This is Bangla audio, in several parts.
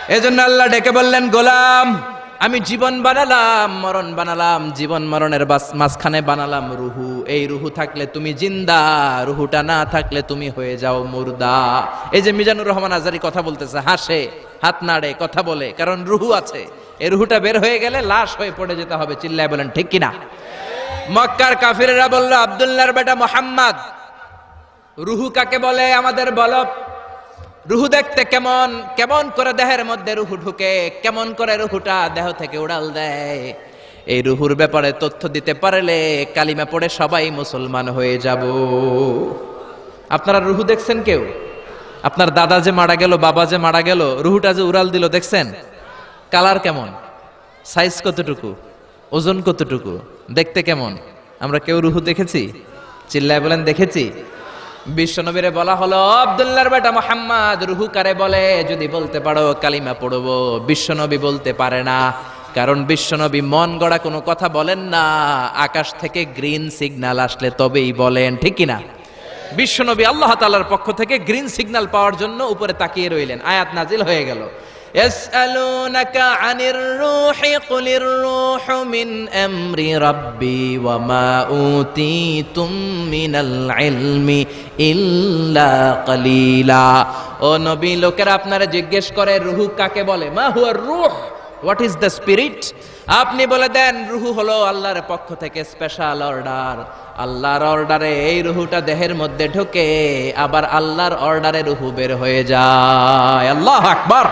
এজন্য আল্লাহ ডেকে বললেন, গোলাম, আমি জীবন বানালাম, মরণ বানালাম, জীবন মরণের মাঝখানে বানালাম রুহু। এই রুহু থাকলে তুমি জিন্দা, রুহুটা না থাকলে তুমি হয়ে যাও মুর্দা। এই যে মিজানুর রহমান আজারি কথা বলতেছে, হাসে, হাত নাড়ে, কথা বলে, কারণ রুহু আছে। এই রুহুটা বের হয়ে গেলে লাশ হয়ে পড়ে যেতে হবে, চিল্লায় বলেন, ঠিক কিনা? মক্কার কাফিরেরা বলল, আব্দুল্লাহর বেটা মোহাম্মদ। রুহু কাকে বলে? আমাদের বলো রুহু দেখতে কেমন কেমন করে দেহের মধ্যে রুহু ঢুকে, কেমন করে রুহুটা দেহ থেকে উড়াল দেয়। এই রুহুর ব্যাপারে তথ্য দিতে পারলে কালিমা পড়ে সবাই মুসলমান হয়ে যাব। আপনারা রুহু দেখছেন কেউ? আপনার দাদা যে মারা গেল, বাবা যে মারা গেল, রুহুটা যে উড়াল দিল, দেখছেন? কালার কেমন? সাইজ কতটুকু? ওজন কতটুকু? দেখতে কেমন? আমরা কেউ রুহু দেখেছি? চিল্লায় বলেন, দেখেছি? বিশ্বনবীরে বলা হলো, আব্দুল্লাহর বেটা মোহাম্মদ রুহু কারে বলে? যদি বলতে পারো, কালিমা পড়ব। বিশ্বনবী বলতে পারে না, কারণ বিশ্বনবী মন গড়া কোনো কথা বলেন না। আকাশ থেকে গ্রিন সিগনাল আসলে তবেই বলেন, ঠিক কিনা? বিশ্বনবী আল্লাহ তাআলার পক্ষ থেকে গ্রিন সিগন্যাল পাওয়ার জন্য উপরে তাকিয়ে রইলেন। আয়াত নাজিল হয়ে গেল। يسألونك عن الروح قل الروح من أمر ربي وما أوتيتم من العلم إلا قليلا ও নবী লোকেরা আপনারা জিজ্ঞেস করে রুহু কাকে বলে মা হুয়া রুহ হোয়াট ইজ দ্য স্পিরিট আপনি বলে দেন রুহু হলো আল্লাহর পক্ষ থেকে স্পেশাল অর্ডার আল্লাহর অর্ডারে এই রুহুটা দেহের মধ্যে ঢোকে আবার আল্লাহর অর্ডারে রুহু বের হয়ে যায় আল্লাহ আকবার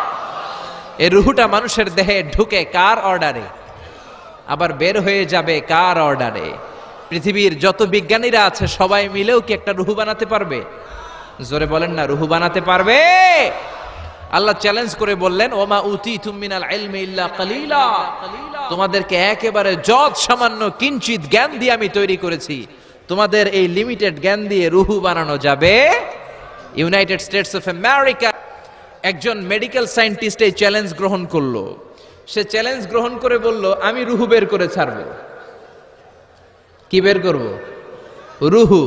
এই রুহুটা মানুষের দেহে ঢুকে কার অর্ডারে? আবার বের হয়ে যাবে কার অর্ডারে? পৃথিবীর যত বিজ্ঞানীরা আছে, সবাই মিলেও কি একটা রুহু বানাতে পারবে? জোরে বলেন না, রুহু বানাতে পারবে? আল্লাহ চ্যালেঞ্জ করে বললেন, ওমা উতি তুমিনাল ইলমি ইল্লা কালিলা। তোমাদেরকে একেবারে যত সামান্য কিঞ্চিত জ্ঞান দিয়ে আমি তৈরি করেছি, তোমাদের এই লিমিটেড জ্ঞান দিয়ে রুহু বানানো যাবে? ইউনাইটেড স্টেটস অফ আমেরিকা একজন মেডিকেল সায়েন্টিস্ট এই চ্যালেঞ্জ গ্রহণ করল। সে চ্যালেঞ্জ গ্রহণ করে বলল, আমি রুহু বের করে ছাড়বো। কি বের করব? রুহু।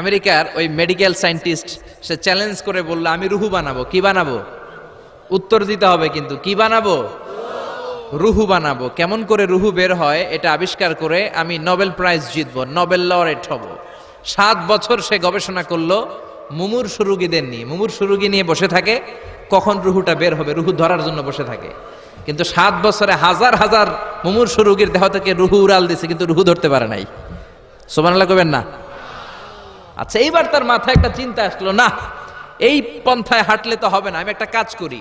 আমেরিকার ওই মেডিকেল সায়েন্টিস্ট সে চ্যালেঞ্জ করে বলল, আমি রুহু বানাবো। কি বানাবো? উত্তর দিতে হবে কিন্তু। কি বানাবো? রুহু বানাবো। কেমন করে রুহু বের হয় এটা আবিষ্কার করে আমি নোবেল প্রাইজ জিতবো, নোবেল লরেট হব। সাত বছর সে গবেষণা করল মুমুর সুরুগীদের নিয়ে মুমুর সুরুগী নিয়ে বসে থাকে, কখন রুহুটা বের হবে? রুহু ধরার জন্য বসে থাকে। কিন্তু সাত বছরে হাজার হাজার মুমুর সুরুগীর দেহ থেকে রুহু উড়াল দিছে, কিন্তু রুহু ধরতে পারে নাই। সোমানাল্লাহ কবেন না? আচ্ছা এইবার তার মাথায় একটা চিন্তা আসলো, না, এই পন্থায় হাঁটলে তো হবে না, আমি একটা কাজ করি।